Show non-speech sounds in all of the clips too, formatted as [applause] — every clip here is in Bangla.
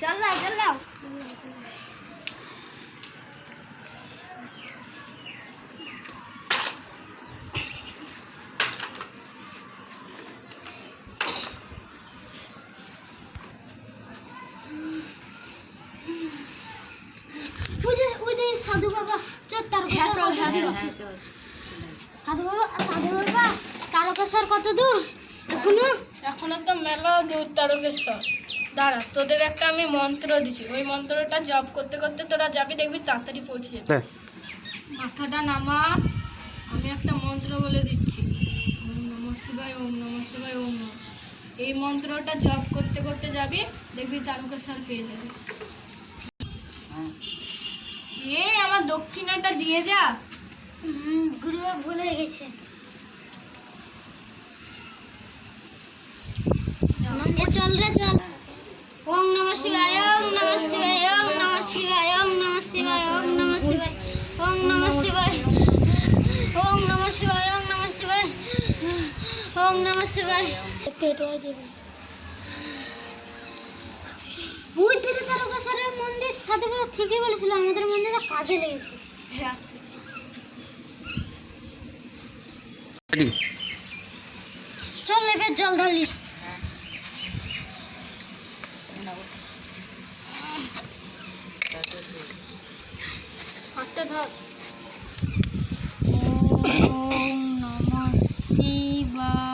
জ্বালাও জ্বালাও সাধু বাবা। সাধু বাবা সাধু বাবা তারকেশ্বর কত দূর এখনও এখনও তো মেলা দূর তারকেশ্বর দাঁড়া তোদের একটা আমি মন্ত্র দিছি ওই মন্ত্রটা জপ করতে করতে তোরা যাবি দেখবি তাড়াতাড়ি পৌঁছে যাবে হ্যাঁ। মাথাটা নামা আমি একটা মন্ত্র বলে দিচ্ছি। ওম নম শিবায় ওম নম শিবায় ওম নম। এই মন্ত্রটা জপ করতে করতে যাবি দেখবি তারকেশ্বর পেয়ে যাবি। এ আমার দক্ষিণাটা দিয়ে যা। হুম, গুরু বাবা ভুলে গেছে। চল রে চল। ওং নম শিবায় ওং নম শিবায় ওং নম শিবায় ওং নম শিবায় ওং নম শিবায় ওং নম শিবায় ওং নম শিবায় ওং নম শিবায় ওং নম শিবায়। ওই দিকে তারকেশ্বরের মন্দির সাথে ঠিকই বলেছিল আমাদের মন্দিরটা কাজে লেগেছে। হ্যাঁ চল এবার জল ঢালি। হাতটা ধর। ওম নমঃ শিবায়।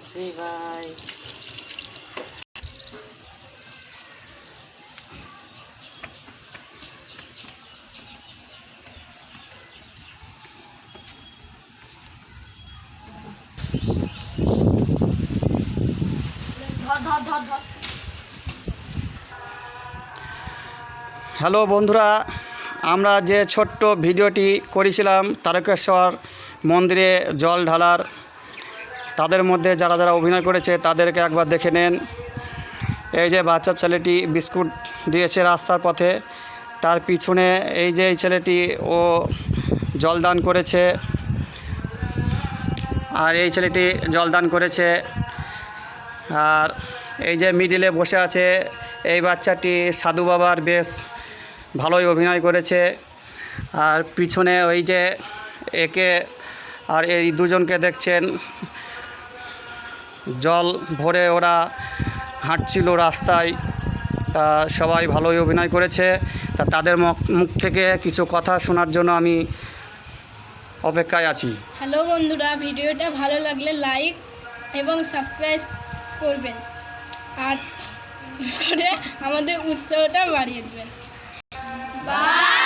શિવાય হ্যালো বন্ধুরা আমরা যে ছোট্ট ভিডিওটি করেছিলাম তারকেশ্বর মন্দিরে জল ঢালার তাদের মধ্যে যারা যারা অভিনয় করেছে, তাদেরকে একবার দেখে নেন। এই যে বাচ্চা ছেলেটি বিস্কুট দিয়েছে রাস্তার পথে, তার পিছনে এই যে এই ছেলেটি, ও জলদান করেছে। আর এই ছেলেটি জলদান করেছে। আর এই যে মিডিলে বসে আছে, এই বাচ্চাটি সাধু বাবার বেশ ভালোই অভিনয় করেছে। আর পিছনে ওই যে একে আর এই দুজনকে দেখছেন জল ভরে ওরা হাঁটছিল রাস্তায়। তা সবাই ভালোই অভিনয় করেছে। তা তাদের মুখ- থেকে কিছু কথা শোনার জন্য আমি অপেক্ষায় আছি। হ্যালো বন্ধুরা, ভিডিওটা ভালো লাগলে লাইক এবং সাবস্ক্রাইব করবেন। আর [laughs] আমাদের উৎসাহটা বাড়িয়ে দেবেন। বাই!